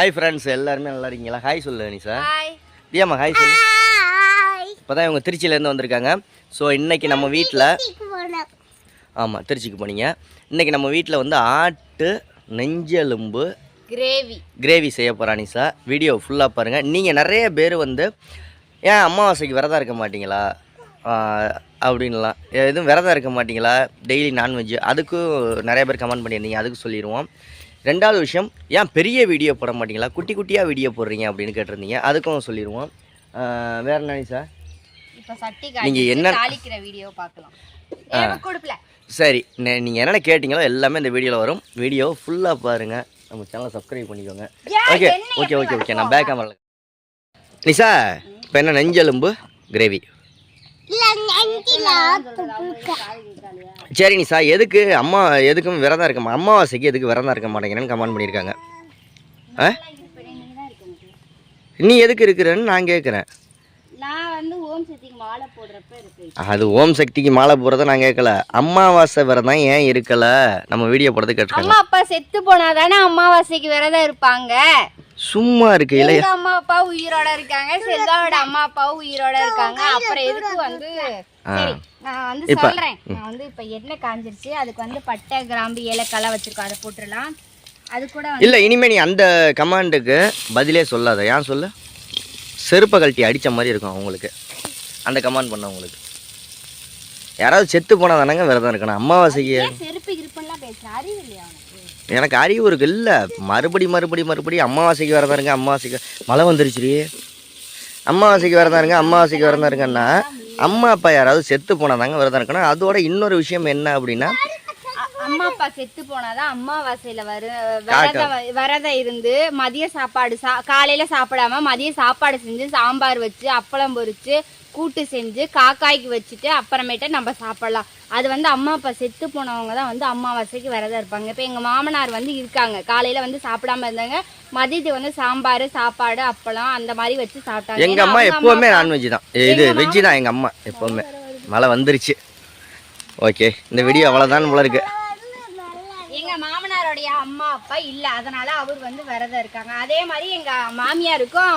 Hi friends எல்லாருமே நல்லா இருக்கீங்களா? ஹாய் சொல்லு ஹாய் தியாமா ஹாய் சொல்லு. இப்போ தான் இவங்க திருச்சியிலேருந்து வந்திருக்காங்க. ஸோ இன்னைக்கு நம்ம வீட்டில் ஆமாம் திருச்சிக்கு போனீங்க. இன்னைக்கு நம்ம வீட்டில் வந்து ஆட்டு நெஞ்செலும்பு கிரேவி கிரேவி செய்ய போகிறா நிஷா வீடியோ ஃபுல்லாக பாருங்கள் நீங்கள் நிறைய பேர் வந்து ஏன் அமாவாசைக்கு விரதம் இருக்க மாட்டீங்களா? அப்படின்லாம். எதுவும் விரதம் இருக்க மாட்டீங்களா? டெய்லி நான்வெஜ் அதுக்கும் நிறைய பேர் கமெண்ட் பண்ணியிருந்தீங்க. அதுக்கு சொல்லிடுவோம் ரெண்டாவது விஷயம் ஏன் பெரிய வீடியோ போட மாட்டீங்களா? குட்டி குட்டியாக வீடியோ போடுறீங்க அப்படின்னு கேட்டிருந்தீங்க. அதுக்கும் சொல்லிடுவோம். வேற என்ன நிஷா இப்போ சட்டி நீங்க காய்ச்சி என்ன- வீடியோ பார்க்கலாம். சரி நீங்கள் என்னென்ன கேட்டிங்களோ எல்லாமே இந்த வீடியோவில் வரும். வீடியோ ஃபுல்லாக பாருங்கள் நம்ம சேனலை சப்ஸ்கிரைப் பண்ணிக்கோங்க. Okay okay okay okay? நான் பேக் கேமரா நிஷா இப்போ என்ன நெஞ்செலும்பு? கிரேவி சரி நிஷா எதுக்கு? அம்மா எதுக்கும் விரதம் இருக்க அமாவாசைக்கு எதுக்கு விரதம் இருக்க மாட்டேங்கிறேன்னு கமெண்ட் பண்ணியிருக்காங்க. ஆ? நீ எதுக்கு இருக்கிறேன்னு நான் கேட்குறேன். அது ஓம் சக்திக்கு மாலை போகிறத நான் கேட்கல. அமாவாசை விரதம் ஏன் இருக்கலை? நம்ம வீடியோ போடுறது கேட்டிருக்காங்க. அம்மா அப்பா செத்து போனாதானே அமாவாசைக்கு விரதம் இருப்பாங்க? சும்மா இருக்கு இல்லையா அம்மா அப்பா உயிரோட இருக்காங்க. செல்வாவோட அம்மா அப்பாவும் உயிரோட இருக்காங்க. அப்புறம் எதுக்கு வந்து சரி நான் வந்து சொல்றேன். நான் வந்து இப்ப எண்ணெய் காஞ்சிருச்சு. அதுக்கு வந்து பட்டை கிராம்பு ஏலக்காய் வச்சிருக்கோம். அதை போட்டுடலாம். அது கூட இல்லை இனிமே நீ அந்த கமாண்டுக்கு பதிலே சொல்லாத. ஏன் சொல்லு? செருப்பை கழட்டி அடித்த மாதிரி இருக்கும் அவங்களுக்கு. அந்த கமாண்ட் பண்ண உங்களுக்கு யாராவது செத்து போனால் தானங்க விரதம் இருக்கணும். அமாவாசைக்கு ஏன் செருப்பு இருப்புலாம் பேசுற? அறிவு இல்லையா எனக்கு அறிவு இருக்கு இல்லை மறுபடி மறுபடி மறுபடி அமாவாசைக்கு விரதம் இருங்க அமாவாசைக்கு மழை வந்துருச்சுடி. அமாவாசைக்கு விரதம் இருங்க அமாவாசைக்கு விரதம் இருங்கன்னா அம்மா அப்பா யாராவது செத்து போனால் தாங்க விரதம் இருக்கணும். அதோட இன்னொரு விஷயம் என்ன அப்படின்னா அம்மா அப்பா செத்து போனாதான் அம்மாவாசையில வரு விரதம் விரதம் இருந்து மதிய சாப்பாடு சா காலையில சாப்பிடாம மதிய சாப்பாடு செஞ்சு சாம்பார் வச்சு அப்பளம் பொரிச்சு கூட்டு செஞ்சு காக்காய்க்கு வச்சுட்டு அப்புறமேட்டு நம்ம சாப்பிடலாம். அது வந்து அம்மா அப்பா செத்து போனவங்க தான் வந்து அமாவாசைக்கு விரதம் இருப்பாங்க. இப்போ எங்க மாமனார் வந்து இருக்காங்க. காலையில வந்து சாப்பிடாம இருந்தாங்க. மதியத்துக்கு வந்து சாம்பார் சாப்பாடு அப்பளம் அந்த மாதிரி வச்சு சாப்பிட்டாங்க. எங்கள் அம்மா எப்போவுமே நான்வெஜ் தான். இது வெஜ்ஜு தான் எங்கள் அம்மா எப்போவுமே. மழை வந்துருச்சு. ஓகே இந்த வீடியோ அவ்வளோதான் போல இருக்கு. எங்க மாமனாருடைய அம்மா அப்பா இல்ல. அதனால அவர் வந்து விரதம் இருக்காங்க. அதே மாதிரி எங்க மாமியாருக்கும்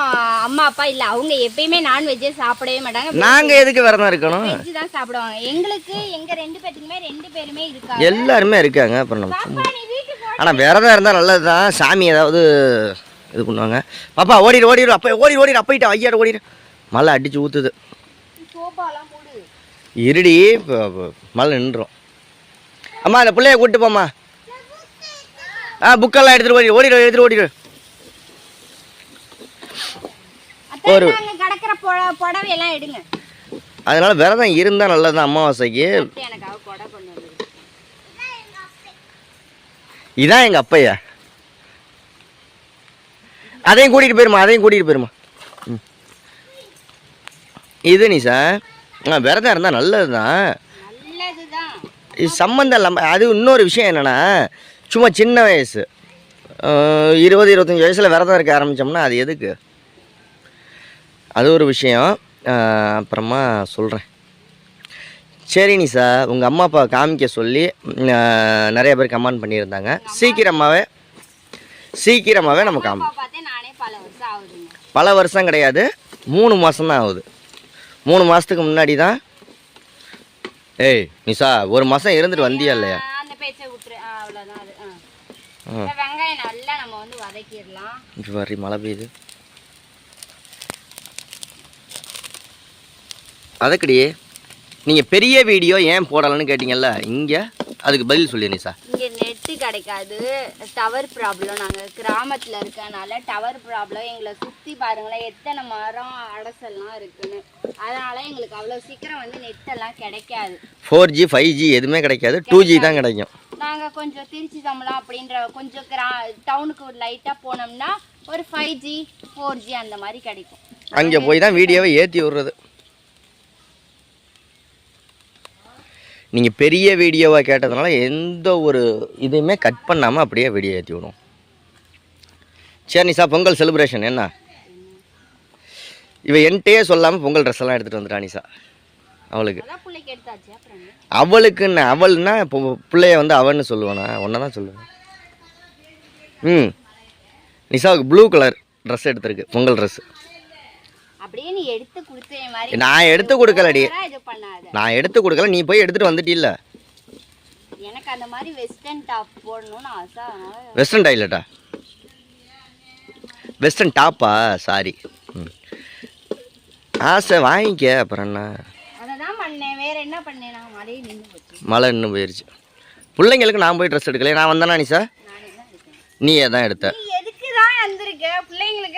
அம்மா அப்பா இல்ல. அவங்க எப்பயுமே நான்வெஜ்ஜே சாப்பிடவே மாட்டாங்க. நாங்கள் எதுக்கு விரதம் இருக்கணும்? வெஜ் தான் சாப்பிடுவாங்க. எங்களுக்கு எங்க ரெண்டு பேத்துக்குமே ரெண்டு பேருமே இருக்காங்க. எல்லாருமே இருக்காங்க. அப்புறம். ஆனால் விரதம் இருந்தால் நல்லது தான் சாமி ஏதாவது இது பண்ணுவாங்க. பாப்பா ஓடிடு ஓடிடு. அப்போ ஓடி ஓடிடு. அப்பைட்டு ஐயாடு ஓடிடு. மழை அடிச்சு ஊற்றுது இருடி மழை நின்றுரும். அம்மா அந்த பிள்ளைய கூப்பிட்டு போம்மா. ஆ புக்கெல்லாம் எடுத்துகிட்டு ஓடிடு ஓடிடு. எடுத்துகிட்டு ஓடிடு கிடக்குற எடுங்க. அதனால விரதம் இருந்தால் நல்லது தான் அமாவாசைக்கு இதான் எங்கள் அப்பையா? அதையும் கூட்டிகிட்டு போயிருமா அதையும் கூட்டிகிட்டு போயிருமா. இது நீ சார் ஆ விரதம் இருந்தால் நல்லது தான் நல்லதுதான். இது சம்மந்தம் இல்லாமல் அது இன்னொரு விஷயம் என்னென்னா சும்மா சின்ன வயசு. இருபது இருபத்தஞ்சி வயசில் விரதம் இருக்க ஆரம்பித்தோம்னா அது எதுக்கு? அது ஒரு விஷயம். அப்புறமா சொல்கிறேன் சரி நிசா உங்கள் அம்மா அப்பா காமிக்க சொல்லி நிறைய பேர் கமெண்ட் பண்ணியிருந்தாங்க. சீக்கிரமாகவே சீக்கிரமாகவே நம்ம காமி பல வருஷம் ஆகுதுங்க. பல வருஷம் கிடையாது. மூணு மாதம் தான் ஆகுது. மூணு மாதத்துக்கு முன்னாடி தான். ஏய் நிசா ஒரு மாதம் இருந்துட்டு வந்தியா இல்லையா? வெங்காயம் நல்லா நம்ம வந்து வதக்கிடலாம். இங்கே வரி மழை பெய்யுது. அதுக்கடி நீங்கள் பெரிய வீடியோ ஏன் போடலைன்னு கேட்டிங்கல்ல இங்கே அதுக்கு பதில் சொல்லி நிசா இங்க நெட்டு கிடைக்காது. டவர் ப்ராப்ளம் நாங்க கிராமத்துல இருக்கனால டவர் ப்ராப்ளம் எங்களை சுத்தி பாருங்களேன் எத்தனை மரம் அடசல்லாம் இருக்குன்னு. அதனால எங்களுக்கு அவ்வளவு சீக்கிரம் வந்து நெட் எல்லாம் கிடைக்காது. ஃபோர் ஜி ஃபைவ் ஜி எதுவுமே கிடைக்காது. டூ ஜி தான் கிடைக்கும். நாங்க கொஞ்சம் திருச்சி சம்பளம் அப்படின்ற கொஞ்சம் கிரா டவுனுக்கு லைட்டா போனோம்னா ஒரு ஃபைவ் ஜி ஃபோர் ஜி அந்த மாதிரி கிடைக்கும். அங்கே போய் தான் வீடியோவை ஏற்றி விடுறது. நீங்கள் பெரிய வீடியோவாக கேட்டதுனால எந்த ஒரு இதையுமே கட் பண்ணாமல் அப்படியே வீடியோ ஏற்றி விடும் சரி நிசா பொங்கல் செலிப்ரேஷன் என்ன? இவ என்கிட்டயே சொல்லாமல் பொங்கல் ட்ரெஸ் எல்லாம் எடுத்துகிட்டு வந்துட்டா நிசா அவளுக்கு? அவளுக்குன்னு அவள்னா இப்போ பிள்ளைய வந்து அவன்னு சொல்லுவானா? ஒன்றை தான் சொல்லுவேன். ம். நிஷாவுக்கு ப்ளூ கலர் ட்ரெஸ் எடுத்திருக்கு பொங்கல் ட்ரெஸ் நான் எடுத்து கொடுக்கலடி. நான் எடுத்து கொடுக்கல நீ போய் எடுத்துட்டு வந்துட்டில்ல. எனக்கு அந்த மாதிரி வெஸ்டர்ன் டாப் போடணும்னு ஆசை வெஸ்டர்ன் டாய்லெட்டா வெஸ்டர்ன் டாப்பா சாரி ஆசை வாங்கிக்க அப்புறம் என்ன அதை தான் பண்ணேன் வேற என்ன பண்ணேன் நான் மழையை நின்று போச்சு மழை இன்னும் போயிடுச்சு பிள்ளைங்களுக்கு நான் போய் ட்ரெஸ் எடுக்கல நான் வந்தேனா தான் இருக்கேன் நீயே தான் எடுத்த. நீ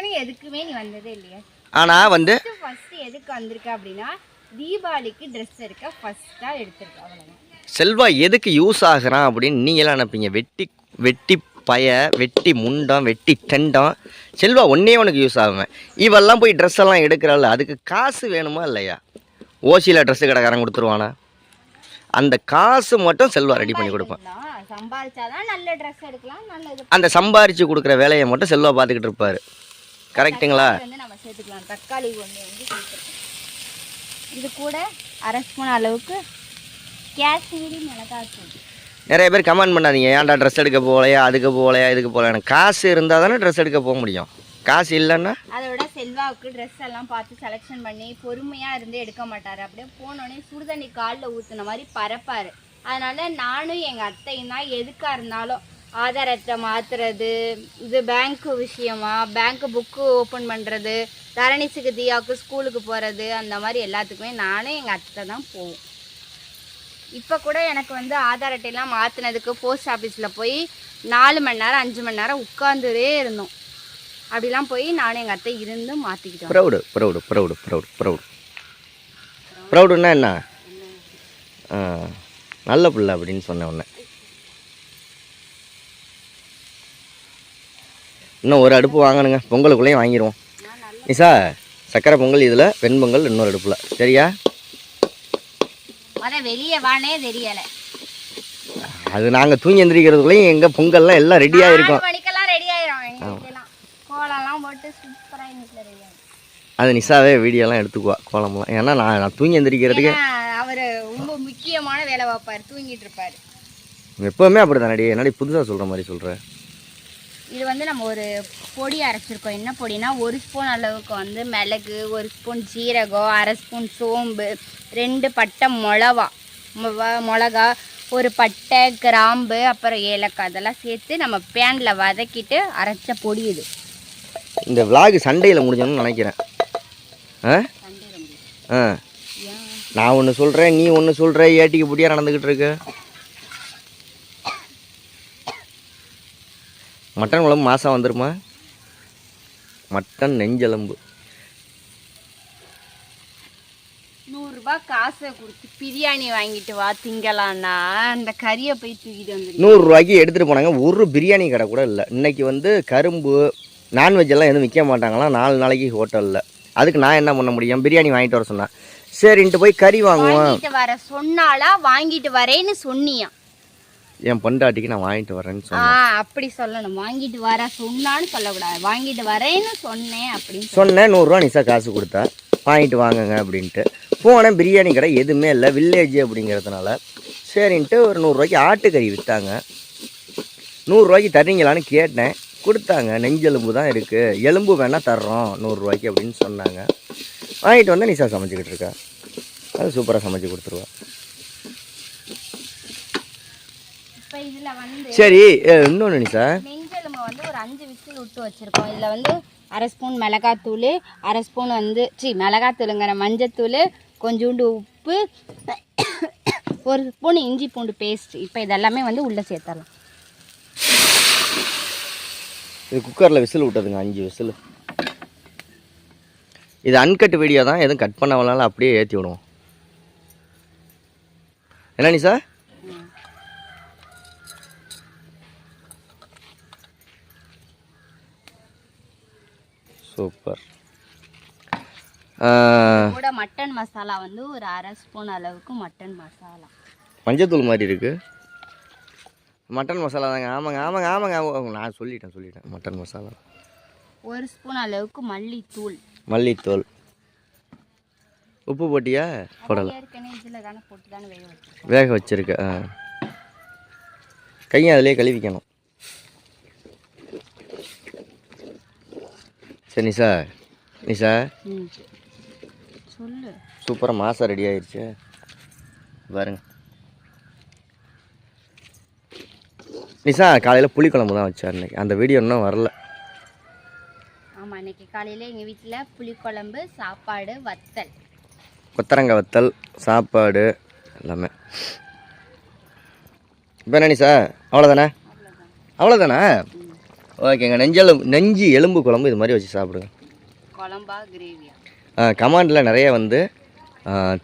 நீ ஆனால் வந்து ஃபர்ஸ்ட் எதுக்கு வந்திருக்க அப்படின்னா தீபாவளிக்கு ட்ரெஸ் எடுக்க ஃபர்ஸ்டா எடுத்திருக்க அவ்வளவுதான். செல்வா எதுக்கு யூஸ் ஆகுறான் அப்படின்னு நீங்களாம் நினைப்பீங்க? வெட்டி வெட்டி பய வெட்டி முண்டம் வெட்டி தெண்டம். செல்வா ஒன்றே உனக்கு யூஸ் ஆகுவேன் இவெல்லாம் போய் ட்ரெஸ் எல்லாம் எடுக்கிறாள் அதுக்கு காசு வேணுமா இல்லையா? ஓசியில் ட்ரெஸ்ஸு கடைக்காரன் கொடுத்துருவானா? அந்த காசு மட்டும் செல்வா ரெடி பண்ணி கொடுப்பான் அந்த சம்பாரித்து கொடுக்குற வேலையை மட்டும் செல்வா பார்த்துக்கிட்டு இருப்பாரு. சேர்த்துக்கலாம். இது கூட அரை ஸ்பூன் அளவுக்கு காஷ்மீரி மிளகாத்தூள் நிறைய பேர் கமெண்ட் பண்ணாதீங்க. ஏன்டா ட்ரெஸ் எடுக்க போகலையா? அதுக்கு போகலையா? இதுக்கு போகலையா காசு இருந்தால் தானே ட்ரெஸ் எடுக்க போக முடியும். காசு இல்லைன்னா? அதோட செல்வாவுக்கு ட்ரெஸ் எல்லாம் பார்த்து செலெக்ஷன் பண்ணி பொறுமையாக இருந்து எடுக்க மாட்டார். அப்படியே போனோடனே சுடுதண்ணி காலில் ஊற்றுன மாதிரி பறப்பார் அதனால நானும் எங்கள் அத்தையும் தான் எதுக்காக இருந்தாலும் ஆதார் அட்டை மாற்றுறது இது பேங்க்கு விஷயமா பேங்க்கு புக்கு ஓப்பன் பண்ணுறது தரணிசுக்கு தியாவுக்கு ஸ்கூலுக்கு போகிறது அந்த மாதிரி எல்லாத்துக்குமே நானும் எங்கள் அத்தை தான் போவோம். இப்போ கூட எனக்கு வந்து ஆதார் அட்டையெல்லாம் மாற்றினதுக்கு போஸ்ட் ஆஃபீஸில் போய் நாலு மணி நேரம் அஞ்சு மணி நேரம் உட்காந்துரே இருந்தோம். அப்படிலாம் போய் நானும் எங்கள் அத்தை இருந்து மாற்றிக்கிட்டோம் proud proud proud proud proud. ப்ரௌடுன்னா என்ன? நல்ல பிள்ளை அப்படின்னு சொன்னேன் உன்னை இன்னும் ஒரு அடுப்பு வாங்கணுங்க. பொங்கலுக்குள்ளேயும் வாங்கிடுவோம் நிஷா சக்கரை பொங்கல் இதில் வெண்பொங்கல் இன்னொரு அடுப்பில். சரியா? வெளியே வானே தெரியலை. அது நாங்கள் தூங்கி எந்திரிக்கிறதுக்குள்ளேயும் எங்கள் பொங்கல்லாம் எல்லாம் ரெடியாக இருக்கும் நாலு மணிக்கெல்லாம் ரெடி ஆயிரும் எங்க வீட்லலாம் கோலம்லாம் போட்டு சூப்பராக எங்கள் வீட்டில் ரெடி ஆயிரும் அது நிஷாவே வீடியோலாம் எடுத்துக்குவா கோலம்லாம். ஏன்னா நான் நான் தூங்கி எந்திரிக்கிறதுக்கு அவர் ரொம்ப முக்கியமான வேலை பார்ப்பார் தூங்கிட்டு இருப்பார். எப்போவுமே அப்படி தானடி என்னடி புதுசாக சொல்கிற மாதிரி சொல்கிற இது வந்து நம்ம ஒரு பொடி அரைச்சிருக்கோம். என்ன பொடினா ஒரு ஸ்பூன் அளவுக்கு வந்து மிளகு ஒரு ஸ்பூன் ஜீரகம் அரை ஸ்பூன் சோம்பு ரெண்டு பட்டை மிளவா மிளகா ஒரு பட்டை கிராம்பு அப்புறம் ஏலக்காய். அதெல்லாம் சேர்த்து நம்ம பேனில் வதக்கிட்டு அரைச்ச பொடி இது. இந்த விலாக் சண்டையில் முடிஞ்சோன்னு நினைக்கிறேன். ஆ? ஆ. நான் ஒன்று சொல்கிறேன் நீ ஒன்று சொல்கிற ஏட்டிக்கு புடியாக நடந்துக்கிட்டு இருக்கு. மட்டன் குழம்பு மாதம் வந்துருமா? மட்டன் நெஞ்செலும்பு. நூறுரூபா காசை கொடுத்து பிரியாணி வாங்கிட்டு வா திங்கலான்னா. அந்த கறியை போய் தூக்கிட்டு நூறுரூவாய்க்கு எடுத்துகிட்டு போனாங்க. ஒரு பிரியாணி கடை கூட இல்லை. இன்னைக்கு வந்து கரும்பு நான்வெஜ் எல்லாம் எதுவும் விற்க மாட்டாங்களாம். நாலு நாளைக்கு ஹோட்டலில். அதுக்கு நான் என்ன பண்ண முடியும்? பிரியாணி வாங்கிட்டு வர சொன்னேன் சரின்ட்டு போய் கறி வாங்குவோம். வாங்கிட்டு வர சொன்னாலா வாங்கிட்டு வரேன்னு சொன்னியா? என் பொண்டாட்டிக்கு நான் வாங்கிட்டு வரேன்னு ஆ சொன்னேன் அப்படி சொல்லணும். வாங்கிட்டு வர சொன்னான்னு சொல்லக்கூடாது. வாங்கிட்டு வரேன்னு சொன்னேன் அப்படின்னு. சொன்னேன் நூறுரூவா நிசா காசு கொடுத்தா. வாங்கிட்டு வாங்குங்க அப்படின்ட்டு. போனேன் பிரியாணி கடை எதுவுமே இல்லை வில்லேஜ் அப்படிங்கிறதுனால. சரின்ட்டு ஒரு நூறுரூவாய்க்கு ஆட்டுக்கறி விற்றாங்க நூறுரூவாய்க்கு தர்றீங்களான்னு கேட்டேன். கொடுத்தாங்க. நெஞ்செலும்பு தான் இருக்குது எலும்பு வேணால் தர்றோம் நூறுரூவாய்க்கு அப்படின்னு சொன்னாங்க. வாங்கிட்டு வந்தால் நிசா சமைச்சிக்கிட்டு இருக்கா. அது சூப்பராக சமைச்சு கொடுத்துருவா. சரி இன்னொன்று நிசா நெஞ்செலும்பை வந்து ஒரு அஞ்சு விசில் விட்டு வச்சிருக்கோம். இதுல வந்து அரை ஸ்பூன் மிளகாத்தூள் அரை ஸ்பூன் வந்து சி மிளகாத்தூளுங்கிற மஞ்சத்தூள் கொஞ்சோண்டு உப்பு ஒரு ஸ்பூன் இஞ்சி பூண்டு பேஸ்ட் இப்போ இதெல்லாமே வந்து உள்ளே சேர்த்தரலாம் இது குக்கரில் விசில் விட்டதுங்க அஞ்சு விசில். இது அன்கட் வீடியோ தான் எதுவும் கட் பண்ண வரலாம் அப்படியே ஏற்றி விடுவோம். என்ன நிசா சூப்பர். கூட மட்டன் மசாலா வந்து ஒரு அரை ஸ்பூன் அளவுக்கு மட்டன் மசாலா. மஞ்சத்தூள் மாதிரி இருக்கு. மட்டன் மசாலா தாங்க. ஆமாங்க ஆமாங்க ஆமாங்க. நான் சொல்லிட்டேன் சொல்லிட்டேன். மட்டன் மசாலா. ஒரு ஸ்பூன் அளவுக்கு மல்லித்தூள். மல்லித்தூள். உப்பு போட்டியா? போடலை. ஏற்கனவே இதில் தானே போட்டு தானே வேக வச்சிருக்க ஆ. கையை அதிலே கழுவிக்கணும். சரி நிஷா. நிஷா. சொல்லு. சூப்பராக மாசம் ரெடி ஆயிடுச்சு பாருங்க. நிஷா காலையில் புளிக்குழம்பு தான் வச்சார் இன்னைக்கு. அந்த வீடியோ இன்னும் வரல. ஆமாம் இன்னைக்கு காலையில் எங்கள் வீட்டில் புளிக்குழம்பு சாப்பாடு வத்தல். கொத்தரங்காய் வத்தல் சாப்பாடு எல்லாமே. இப்போ என்ன நிஷா அவ்வளோதானே அவ்வளோதானே ஓகேங்க நெஞ்செலும் நெஞ்சு எலும்பு குழம்பு இது மாதிரி வச்சு சாப்பிடுங்க. குழம்பா கிரேவியா கமாண்டில் நிறைய வந்து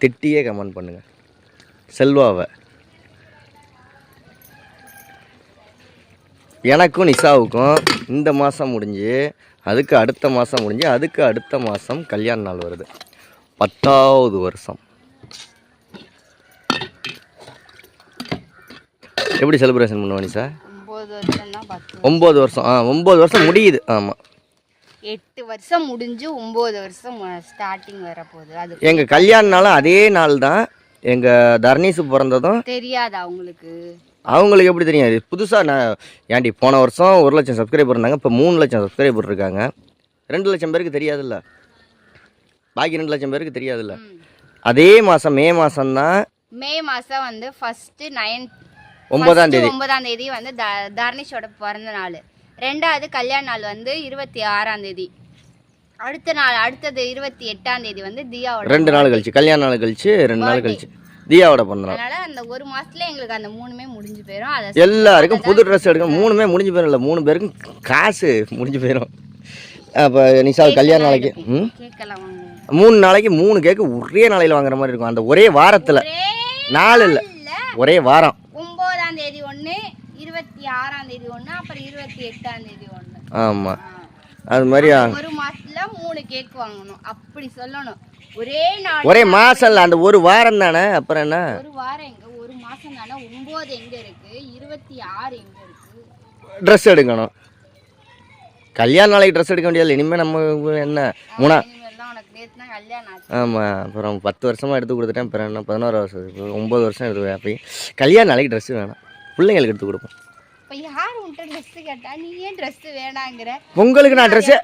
திட்டியே கமெண்ட் பண்ணுங்கள் செல்வாவை. எனக்கும் நிஷாவுக்கும் இந்த மாதம் முடிஞ்சு அதுக்கு அடுத்த மாதம் முடிஞ்சு அதுக்கு அடுத்த மாதம் கல்யாண நாள் வருது. பத்தாவது வருஷம். எப்படி செலிப்ரேஷன் பண்ணுவோம் நிஷா? ஒம்பது வருஷம். ஆ ஒம்பது வருஷம் முடியுது. ஆமாம் எட்டு வருஷம் முடிஞ்சு ஒம்பது வருஷம் ஸ்டார்டிங் வரப்போகுது அது எங்கள் கல்யாண நாளும் அதே நாள் தான் எங்கள் தர்ணீஸு பிறந்ததும் தெரியாதா உங்களுக்கு? அவங்களுக்கு எப்படி தெரியும்? இது புதுசாக நான் ஏன்டி போன வருஷம் ஒரு லட்சம் சப்ஸ்கிரைபர் இருந்தாங்க இப்போ மூணு லட்சம் சப்ஸ்கிரைபர் இருக்காங்க. ரெண்டு லட்சம் பேருக்கு தெரியாதுல்ல. பாக்கி ரெண்டு லட்சம் பேருக்கு தெரியாதுல்ல. அதே மாதம் மே மாதம் தான் மே மாதம் வந்து ஃபஸ்ட்டு நைன் ஒன்பதாம் தேதி. ஒன்பதாம் தேதி வந்து த தர்னிஷோட பிறந்த நாள். ரெண்டாவது கல்யாண நாள் வந்து இருபத்தி ஆறாம் தேதி. அடுத்த நாள் அடுத்தது இருபத்தி எட்டாம் தேதி வந்து தியாவோட ரெண்டு நாள் கழிச்சு கல்யாண நாள் கழிச்சு ரெண்டு நாள் கழிச்சு. தியாவோட பிறந்த நாள். அதனால அந்த ஒரு மாசத்துல எங்களுக்கு அந்த மூணுமே முடிஞ்சு போயிடும் அதை எல்லாருக்கும் புது ட்ரெஸ் எடுக்கணும். மூணுமே முடிஞ்சு போயிடும் இல்லை. மூணு பேருக்கும் காசு முடிஞ்சு போயிடும் அப்போ நிஷா கல்யாண நாளைக்கு ம்? மூணு நாளைக்கு மூணு கேக்கு ஒரே நாளையில் வாங்குற மாதிரி இருக்கும். அந்த ஒரே வாரத்தில். நாள் இல்லை. ஒரே வாரம். ஒன்பதாம் தேதி ஒண்ணு இருபத்தி ஆறாம் தேதி ஒண்ணு அப்புறம் இருபத்தி எட்டாம் தேதி ஒண்ணு. ஆமாம் அது மாதிரி ஒரு மாசத்துல மூணு கேக் வாங்கணும். அப்படி சொல்லணும். ஒரே நாள் ஒரே மாசம் இல்லை அந்த ஒரு வாரம் தானே? அப்புறம் என்ன? ஒரு வாரம் எங்க ஒரு மாசம் தானே? ஒன்பது எங்க இருக்கு? இருபத்தி ஆறு எங்க இருக்கு? ட்ரெஸ் எடுக்கணும். கல்யாண நாளைக்கு ட்ரெஸ் எடுக்க முடியாது இனிமேல் நம்ம என்ன? மூணா ஆமாம் அப்புறம் பத்து வருஷமாக எடுத்து கொடுத்துட்டேன். அப்புறம் என்ன பதினோரு வருஷம் ஒம்பது வருஷம் எடுத்து அப்படி கல்யாண நாளைக்கு ட்ரெஸ் வேணாம். பிள்ளைங்களுக்கு எடுத்து கொடுப்போம். இப்ப யார் உன்கிட்ட ட்ரெஸ் கேட்டா? நீ ஏன் ட்ரெஸ் வேணாங்கிற? உங்களுக்கு நான் ட்ரெஸ்ஸு?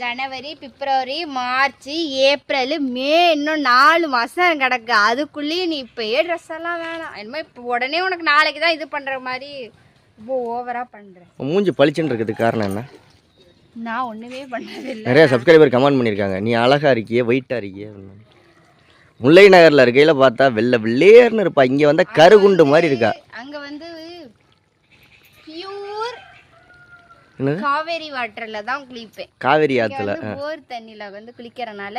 ஜனவரி பிப்ரவரி மார்ச் ஏப்ரல் மே இன்னும் நாலு மாசம் கிடக்கு. அதுக்குள்ளேயும் நீ இப்பயே ட்ரெஸ் எல்லாம் வேணாம். என்னமோ இப்போ உடனே உனக்கு நாளைக்கு தான் இது பண்ற மாதிரி ரொம்ப ஓவரா பண்ற. மூஞ்சி பளிச்சுன்னு இருக்கிறதுக்கு காரணம் என்ன? நான் ஒண்ணுமே பண்ணதில்லை. நிறைய சப்ஸ்கிரைபர் கமெண்ட் பண்ணியிருக்காங்க. நீ அழகா இருக்கியே வெயிட்டாக இருக்கியே. முல்லை நகரில் இருக்கையில் பார்த்தா வெள்ளை வெள்ளேர்னு இருப்பா. இங்கே வந்தால் கருகுண்டு மாதிரி இருக்கா. அங்க வந்து காவேரி வாட்டர்ல தான் குளிப்பேன். காவேரி வந்து போர் தண்ணியில வந்து குளிக்கிறனால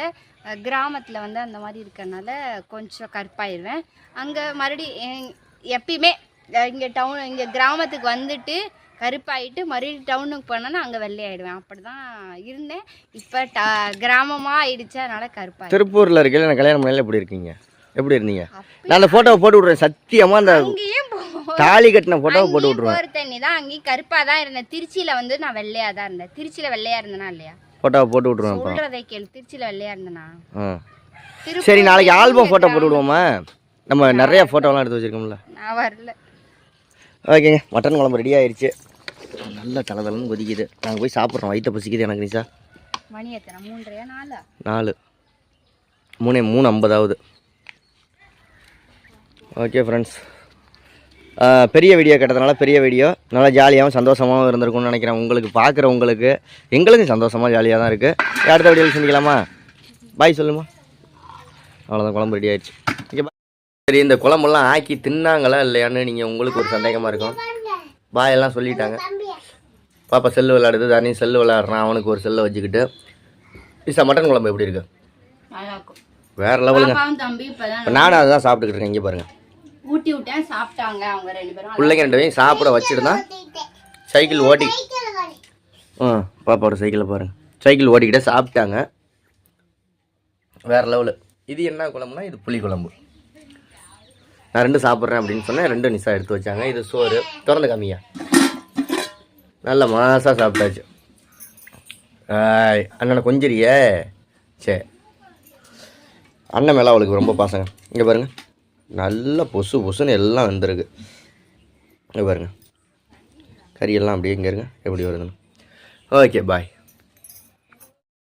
கிராமத்துல வந்து அந்த மாதிரி இருக்கறனால கொஞ்சம் கருப்பாயிருவேன். அங்க மறுபடி எப்பயுமே இங்க டவுன் இங்க கிராமத்துக்கு வந்துட்டு கருப்பாயிட்டு மறுபடியும் டவுனுக்கு போனேன்னா அங்க வெள்ளையாயிடுவேன். அப்படிதான் இருந்தேன். இப்ப ட கிராமமா ஆயிடுச்சு அதனால கருப்பாயிடும் திருப்பூரில் இருக்கையில் நான் கல்யாணம் பண்ணல எப்படி இருக்கீங்க? எப்படி இருந்தீங்க? நான் அந்த ஃபோட்டோவை போட்டு விட்றேன். சத்தியமாக அந்த தாலி கட்டின ஃபோட்டோவை போட்டு விட்ருவேன் தண்ணி தான் அங்கேயும் கருப்பா தான் இருந்தேன். திருச்சியில வந்து நான் வெள்ளையா தான் இருந்தேன். திருச்சியில வெள்ளையா இருந்தேனா இல்லையா? ஃபோட்டோவை போட்டு விட்ருவேன் சொல்றதை கேளு. திருச்சியில வெள்ளையா இருந்தேனா? சரி நாளைக்கு ஆல்பம் ஃபோட்டோ போட்டு? விடுவோமா? நம்ம நிறைய ஃபோட்டோலாம் எடுத்து வச்சிருக்கோம்ல. நான் வரல. ஓகேங்க. மட்டன் குழம்பு ரெடி ஆயிடுச்சு நல்ல தலதலன்னு கொதிக்குது. நாங்கள் போய் சாப்பிட்றோம். வயிற்ற பசிக்குது எனக்கு நிஷா. மணி எத்தனை? மூன்றரையா நாலா? நாலு. மூணே மூணு ஐம்பதாவது. ஓகே ஃப்ரெண்ட்ஸ் பெரிய வீடியோ கேட்டதுனால பெரிய வீடியோ நல்லா ஜாலியாகவும் சந்தோஷமாகவும் இருந்திருக்கும்னு நினைக்கிறேன். உங்களுக்கு பார்க்குற உங்களுக்கு எங்களுக்கும் சந்தோஷமாக ஜாலியாக தான் இருக்குது அடுத்த வீடியோவில் சந்திக்கலாமா? பாய் சொல்லுமா? அவ்வளோதான் குழம்பு ரெடி ஆயிடுச்சு. ஓகே. சரி இந்த குழம்பெல்லாம் ஆக்கி தின்னாங்களா இல்லையான்னு நீங்கள் உங்களுக்கு ஒரு சந்தேகமாக இருக்கும். பாய் எல்லாம் சொல்லிட்டாங்க. பாப்பா செல்லு விளையாடுது தனி செல்லு விளையாடுறான். அவனுக்கு ஒரு செல்லை வச்சுக்கிட்டு. பிசா மட்டன் குழம்பு எப்படி இருக்கு? வேற லெவலுங்க நானும் அதுதான் சாப்பிட்டுக்கிட்டு இருக்கேன். இங்கே பாருங்க. ஊட்டி விட்டேன் சாப்பிட்டாங்க அவங்க ரெண்டு பேரும். பிள்ளைங்க ரெண்டு பேரும் சாப்பிட வச்சுட்டு சைக்கிள் ஓட்டி ஆ பாப்பாவோட சைக்கிளை பாருங்க சைக்கிள் ஓட்டிக்கிட்டே சாப்பிட்டாங்க. வேற லெவலு இது என்ன குழம்புனா இது புளி குழம்பு. நான் ரெண்டு சாப்பிட்றேன் அப்படின்னு சொன்னேன். ரெண்டு நிசா எடுத்து வச்சாங்க. இது சோறு. திறந்து காமியா. நல்ல மாசாக சாப்பிட்டாச்சு. அண்ணனை கொஞ்சிரியே சரி அண்ணன் மேலே அவளுக்கு ரொம்ப பாசங்க. இங்கே பாருங்க. நல்ல பொசு பொசுன்னு எல்லாம் வந்திருக்கு. பாருங்க. கறியெல்லாம் அப்படியே இங்கே இருங்க. எப்படி வருதுன்னு. Okay bye